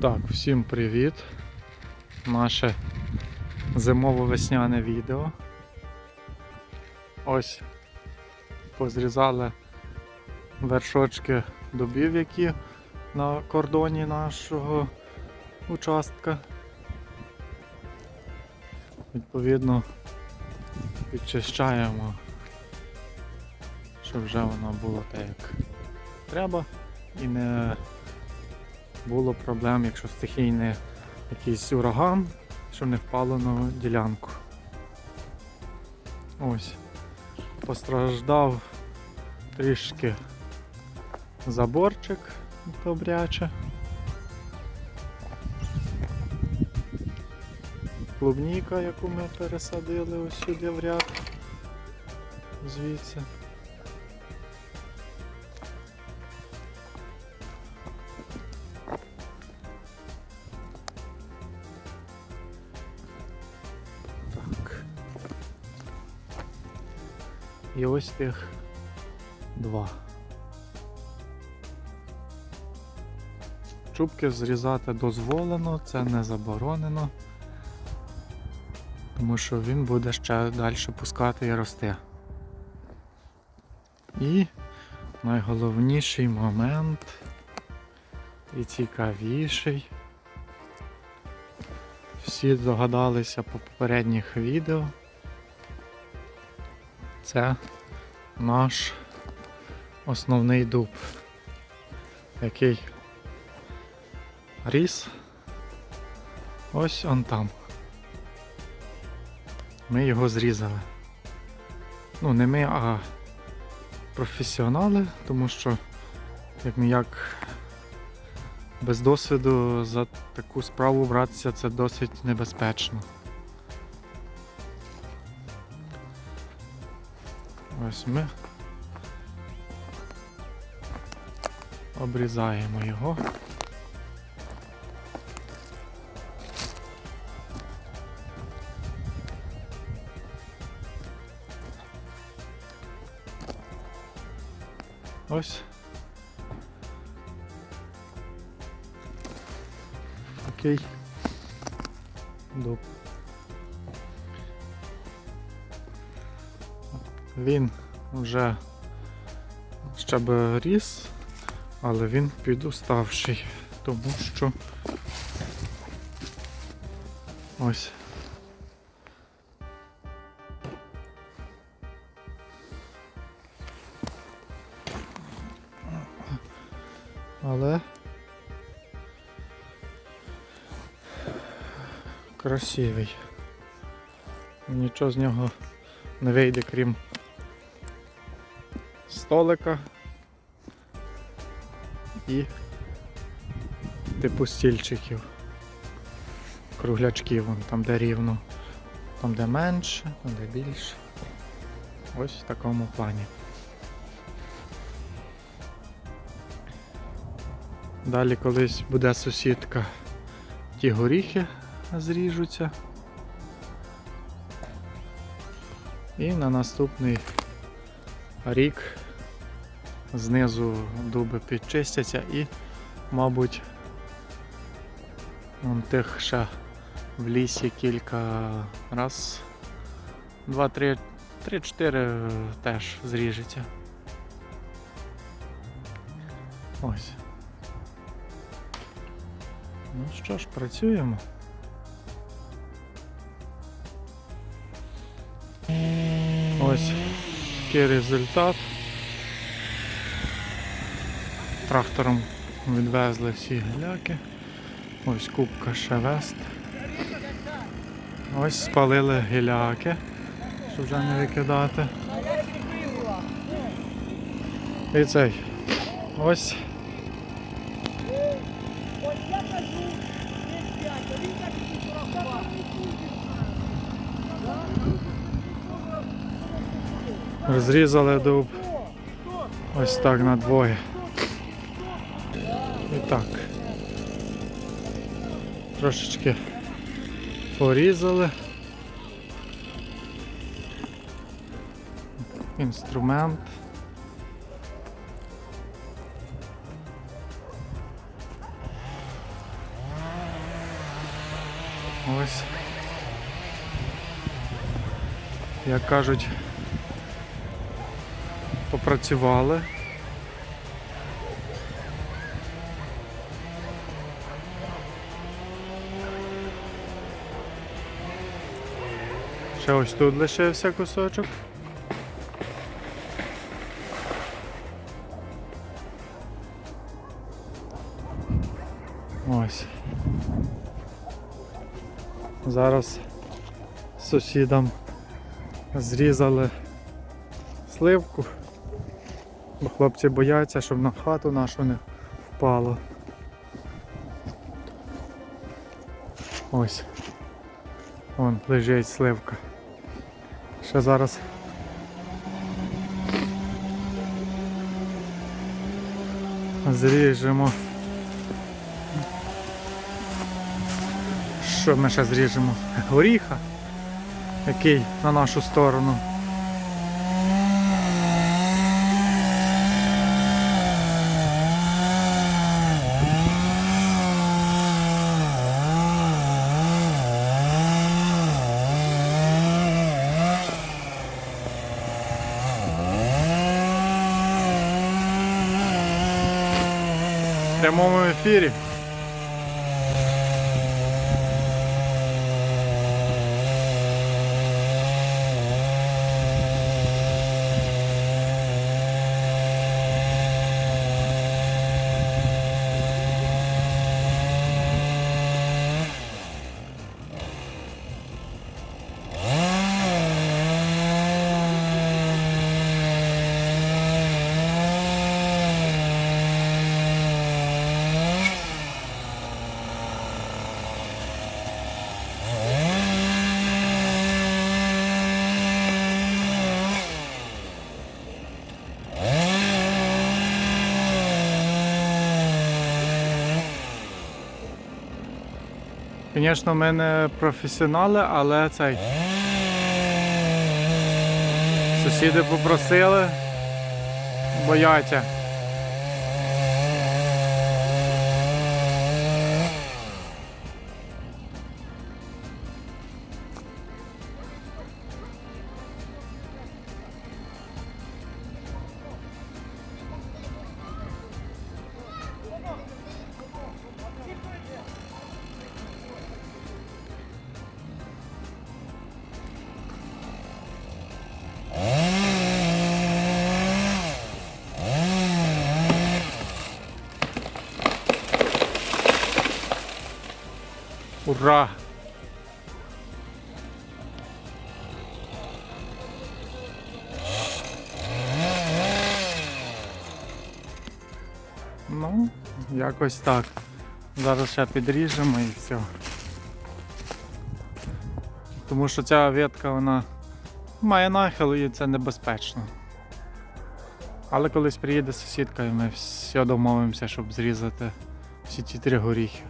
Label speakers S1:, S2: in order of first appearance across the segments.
S1: Так, всім привіт. Наше зимово-весняне відео. Ось позрізали вершочки дубів, які на кордоні нашого участка. Відповідно, підчищаємо, щоб вже воно було так, як треба і не було проблем, якщо стихійний якийсь ураган, що не впало на ділянку. Ось. Постраждав трішки заборчик добряче. Клубніка, яку ми пересадили ось сюди в ряд. Звідси. І ось тих два. Чубки зрізати дозволено, це не заборонено, тому що він буде ще далі пускати і рости. І найголовніший момент і цікавіший. Всі догадалися по попередніх відео. Це наш основний дуб, який ріс ось он там. Ми його зрізали. Ну, не ми, а професіонали, тому що як ніяк без досвіду за таку справу братися це досить небезпечно. Ось ми обрізаємо його. Ось. Окей. Дуб. Він вже ще би ріс, але він підуставший, тому що ось. Але красивий. Нічого з нього не вийде, крім столика і типу стільчиків. Круглячків, вон, там де рівно, там де менше, там де більше. Ось в такому плані. Далі колись буде сусідка, ті горіхи зріжуться. І на наступний рік знизу дуби підчистяться і, мабуть, вон тих ще в лісі кілька раз, два, три, три-чотири теж зріжеться. Ось. Ну що ж, працюємо. Ось такий результат. Трактором відвезли всі гіляки. Ось кубка шевест. Ось спалили гіляки, щоб вже не викидати. І цей. Ось
S2: От я кажу, є п'ять, він так і порахував.
S1: Розрізали дуб. Ось так на двоє. І так. Трошечки порізали. Інструмент. Ось. Як кажуть, попрацювали. Ще ось тут лишився кусочок. Ось. Зараз сусідам зрізали сливку, бо хлопці бояться, щоб на хату нашу не впало. Ось. Вон лежить сливка. Ще зараз. Зріжемо. Що ми ще зріжемо? Горіха, який на нашу сторону. Прямому ефірі. Звісно, ми не професіонали, але цей. Сусіди попросили, бояться. Ура! Ну, якось так. Зараз ще підріжемо і все. Тому що ця ветка вона має нахил і це небезпечно. Але колись приїде сусідка і ми все домовимося, щоб зрізати всі ті три горіхи.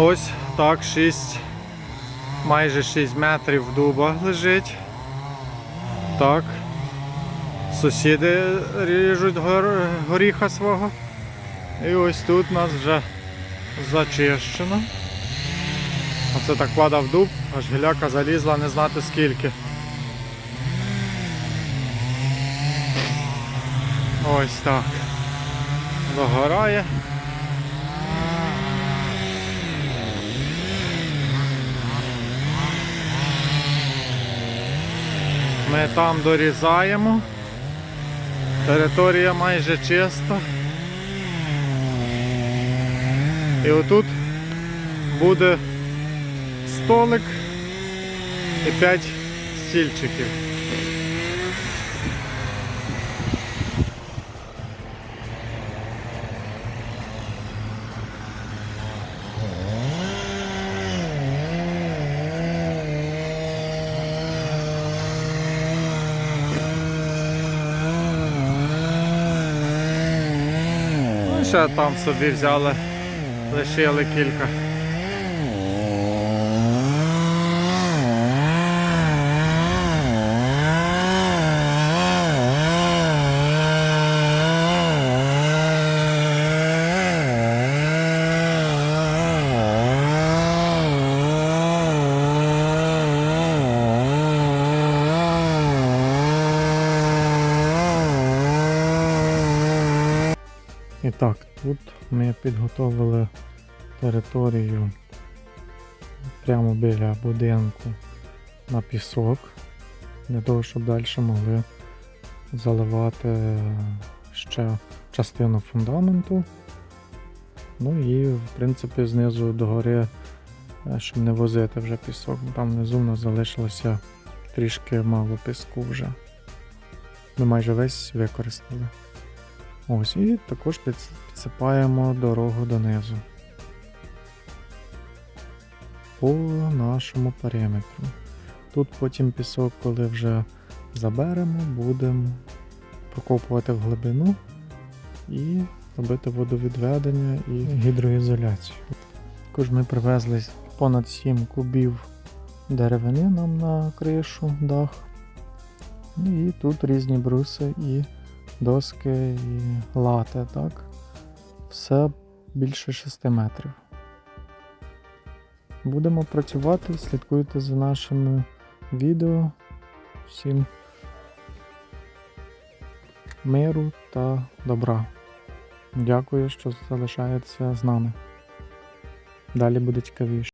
S1: Ось так, 6, майже 6 метрів дуба лежить. Так. Сусіди ріжуть гор... горіха свого. І ось тут нас вже зачищено. Оце так падав дуб, аж гіляка залізла не знати скільки. Ось так. Догорає. Ми там дорізаємо. Територія майже чиста. І отут буде столик і 5 стільчиків. Ну, ще там собі взяли, лишили кілька. І так, тут ми підготовили територію прямо біля будинку на пісок, для того, щоб далі могли заливати ще частину фундаменту. Ну і в принципі знизу до гори, е, щоб не возити вже пісок, там внизу в нас залишилося трішки мало піску вже. Ми майже весь використали. Ось, і також підсипаємо дорогу донизу. По нашому периметру. Тут потім пісок, коли вже заберемо, будемо прокопувати в глибину і робити водовідведення і гідроізоляцію. Також ми привезли понад 7 кубів деревини нам на кришу, дах. І тут різні бруси і доски і лати, так? Все більше 6 метрів. Будемо працювати, слідкуйте за нашими відео. Всім миру та добра. Дякую, що залишаєтеся з нами. Далі буде цікавіше.